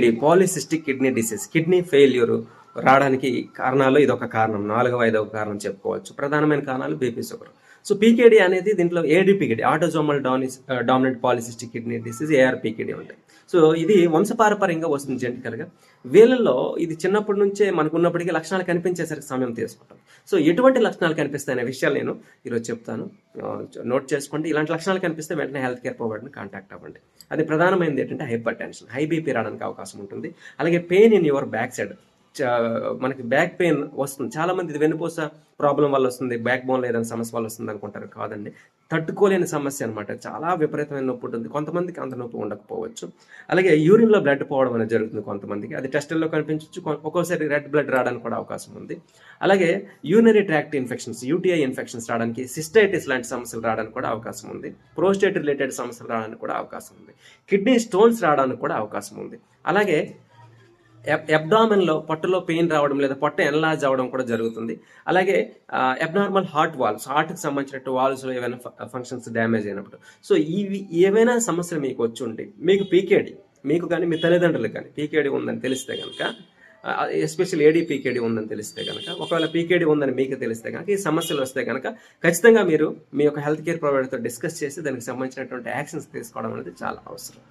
PKD polycystic kidney disease kidney failure రావడానికి కారణాలు ఇది ఒక కారణం. నాలుగవ ఐదవ కారణం చెప్పుకోవచ్చు. ప్రధానమైన కారణాలు బీపీ షుగర్ సో పీకేడి అనేది దీంట్లో ADPKD autosomal డానిస్ dominant polycystic kidney disease ARPKD ఉంటాయి సో ఇది వంశపారపర్యంగా వస్తుంది జెంటికల్గా వీళ్ళల్లో ఇది చిన్నప్పటి నుంచే మనకు ఉన్నప్పటికీ లక్షణాలు కనిపించేసరికి సమయం తీసుకుంటాం సో ఎటువంటి లక్షణాలు కనిపిస్తాయి అనే విషయాలు నేను ఈరోజు చెప్తాను. నోట్ చేసుకోండి. ఇలాంటి లక్షణాలు కనిపిస్తే వెంటనే హెల్త్ కేర్ ప్రొవైడర్ని కాంటాక్ట్ అవ్వండి. అది ప్రధానమైనది ఏంటంటే హైపర్ టెన్షన్ హై బీపీ రావడానికి అవకాశం ఉంటుంది. అలాగే pain in your back side మనకి బ్యాక్ పెయిన్ వస్తుంది. చాలా మంది ఇది వెన్నుపూస ప్రాబ్లం వల్ల వస్తుంది బ్యాక్ బోన్ ఏదైనా సమస్య వల్ల వస్తుంది అనుకుంటారు. కాదండి. తట్టుకోలేని సమస్య అనమాట చాలా విపరీతమైన నొప్పి ఉంటుంది. కొంతమందికి అంత నొప్పి ఉండకపోవచ్చు. అలాగే యూరిన్లో బ్లడ్ పోవడం అనేది జరుగుతుంది కొంతమందికి. అది టెస్టుల్లో కనిపించవచ్చు ఒక్కోసారి రెడ్ బ్లడ్ రావడానికి కూడా అవకాశం ఉంది. అలాగే urinary tract infections UTI infections రావడానికి సిస్టైటిస్ లాంటి సమస్యలు రావడానికి కూడా అవకాశం ఉంది. ప్రోస్టేట్ రిలేటెడ్ సమస్యలు రావడానికి కూడా అవకాశం ఉంది. కిడ్నీ స్టోన్స్ రావడానికి కూడా అవకాశం ఉంది. అలాగే ఎబ్డామెన్లో పొట్టలో పెయిన్ రావడం లేదా పొట్ట ఎన్లాజ్ అవ్వడం కూడా జరుగుతుంది. అలాగే ఎబ్నార్మల్ హార్ట్ వాల్వ్స్ హార్ట్కి సంబంధించినట్టు వాల్వ్స్లో ఏమైనా ఫంక్షన్స్ డ్యామేజ్ అయినప్పుడు. సో ఇవి ఏవైనా సమస్యలు మీకు వచ్చి ఉంటే మీకు పీకేడి మీకు కానీ మీ తల్లిదండ్రులకు కానీ పీకేడి ఉందని తెలిస్తే కనుక ఎస్పెషల్ ఏడీ పీకేడీ ఉందని తెలిస్తే కనుక ఒకవేళ పీకేడీ ఉందని మీకు తెలిస్తే కనుక ఈ సమస్యలు వస్తే కనుక ఖచ్చితంగా మీరు మీ యొక్క హెల్త్ కేర్ ప్రొవైడర్తో డిస్కస్ చేసి దానికి సంబంధించినటువంటి యాక్షన్స్ తీసుకోవడం అనేది చాలా అవసరం.